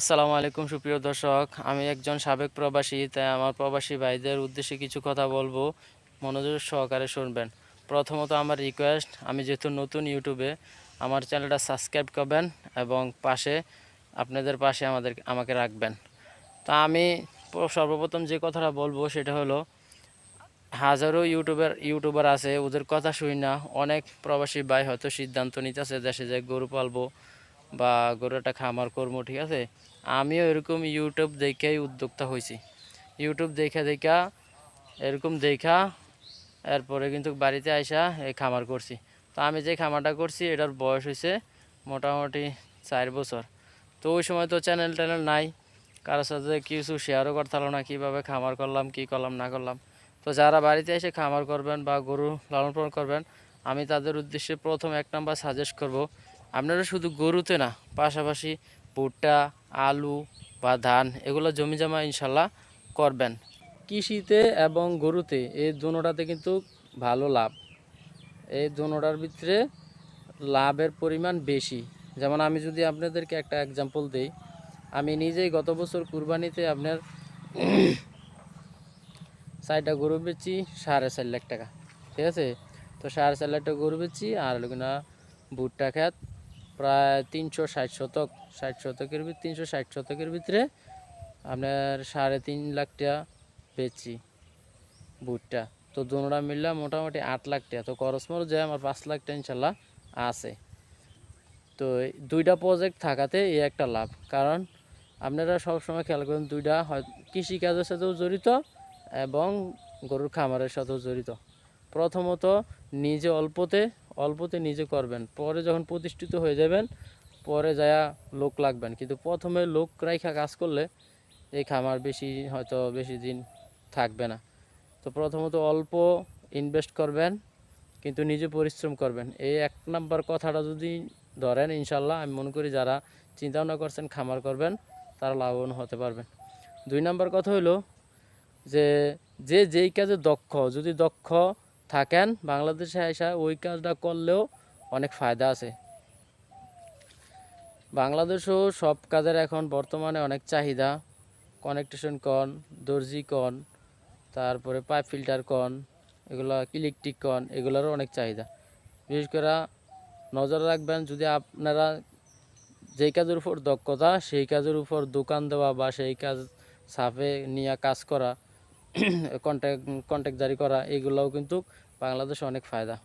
আসসালামু আলাইকুম, সুপ্রিয় দর্শক। আমি একজন সাবেক প্রবাসী, তাই আমার প্রবাসী ভাইদের উদ্দেশ্যে কিছু কথা বলব। মনোযোগ সহকারে শুনবেন। প্রথমত আমার রিকোয়েস্ট আমি যেহেতু নতুন ইউটিউবে, আমার চ্যানেলটা সাবস্ক্রাইব করবেন এবং পাশে, আপনাদের পাশে আমাদের, আমাকে রাখবেন। তা আমি সর্বপ্রথম যে কথাটা বলব, সেটা হলো, হাজারো ইউটিউবার ইউটিউবার আছে, ওদের কথা শুনি না। অনেক প্রবাসী ভাই হয়তো সিদ্ধান্ত নিতেছে, দেশে যে গরু পালবো বা গরু একটা খামার করব, ঠিক আছে? আমিও এরকম ইউটিউব দেখেই উদ্যোক্তা হয়েছি। ইউটিউব দেখা দেখা, এরকম দেখা, এরপরে কিন্তু বাড়িতে আইসা এই খামার করছি। তো আমি যে খামারটা করছি, এটার বয়স হয়েছে মোটামুটি চার বছর। তো ওই সময় তো চ্যানেল ট্যানেল নাই, কারোর সাথে কিছু শেয়ারও করতে হলো না, কীভাবে খামার করলাম, কি করলাম, না করলাম। তো যারা বাড়িতে এসে খামার করবেন বা গরু লালন পালন করবেন, আমি তাদের উদ্দেশ্যে প্রথম এক নাম্বার সাজেস্ট করব আপনারা শুধু গরুতে না, পাশাপাশি ভুট্টা, আলু বা ধান, এগুলো জমি জমা ইনশাল্লাহ করবেন। কৃষিতে এবং গরুতে এই দুটাতে কিন্তু ভালো লাভ। এই দুটার ভিতরে লাভের পরিমাণ বেশি। যেমন আমি যদি আপনাদেরকে একটা এক্সাম্পল দিই, আমি নিজেই গত বছর কুরবানিতে আপনার চারটা গরু বেচি সাড়ে চার লাখ টাকা। ঠিক আছে? তো সাড়ে চার লাখ টাকা গরু বেচি আর হলো কিনা ভুট্টা খেত প্রায় তিনশো ষাট শতক, ষাট শতকের ভিতরে তিনশো ষাট শতকের ভিতরে আপনার সাড়ে তিন লাখ টাকা বেচি ভুট্টা তো দুটা মিললাম মোটামুটি আট লাখ টাকা। তো খরচ মরচ যায় আমার পাঁচ লাখ টাকা ইনশাল্লাহ আছে। তো দুইটা প্রজেক্ট থাকাতে এই একটা লাভ। কারণ আপনারা সবসময় খেয়াল করেন দুইটা হয়, কৃষিকাজের সাথেও জড়িত এবং গরুর খামারের সাথেও জড়িত। প্রথমত নিজে অল্পতে অল্পতে নিজে করবেন। পরে যখন প্রতিষ্ঠিত হয়ে যাবেন, পরে যায়া লোক লাগবেন। কিন্তু প্রথমে লোক রাইখা কাজ করলে এই খামার বেশি হয়তো বেশি দিন থাকবে না। তো প্রথমত অল্প ইনভেস্ট করবেন, কিন্তু নিজে পরিশ্রম করবেন। এই এক নাম্বার কথাটা যদি ধরেন ইনশাল্লাহ আমি মনে করি যারা চিন্তা ভাবনা করছেন খামার করবেন, তারা লাভবান হতে পারবেন। দুই নাম্বার কথা হলো যে যে যেই কাজে দক্ষ, যদি দক্ষ থাকেন, বাংলাদেশে আসা ওই কাজটা করলেও অনেক ফায়দা আছে। বাংলাদেশেও সব কাজের এখন বর্তমানে অনেক চাহিদা। কনেকটেশন কন দর্জি কন তারপরে পাইপ ফিল্টার কন এগুলো ইলেকট্রিক কন এগুলোরও অনেক চাহিদা। বিশেষ করে নজর রাখবেন, যদি আপনারা যেই কাজের উপর দক্ষতা, সেই কাজের উপর দোকান দেওয়া বা সেই কাজ সাফে নিয়ে কাজ করা কন্ট্যাক্ট কন্ট্যাক্ট জারি করা এগুলোও কিন্তু বাংলাদেশে অনেক ফায়দা।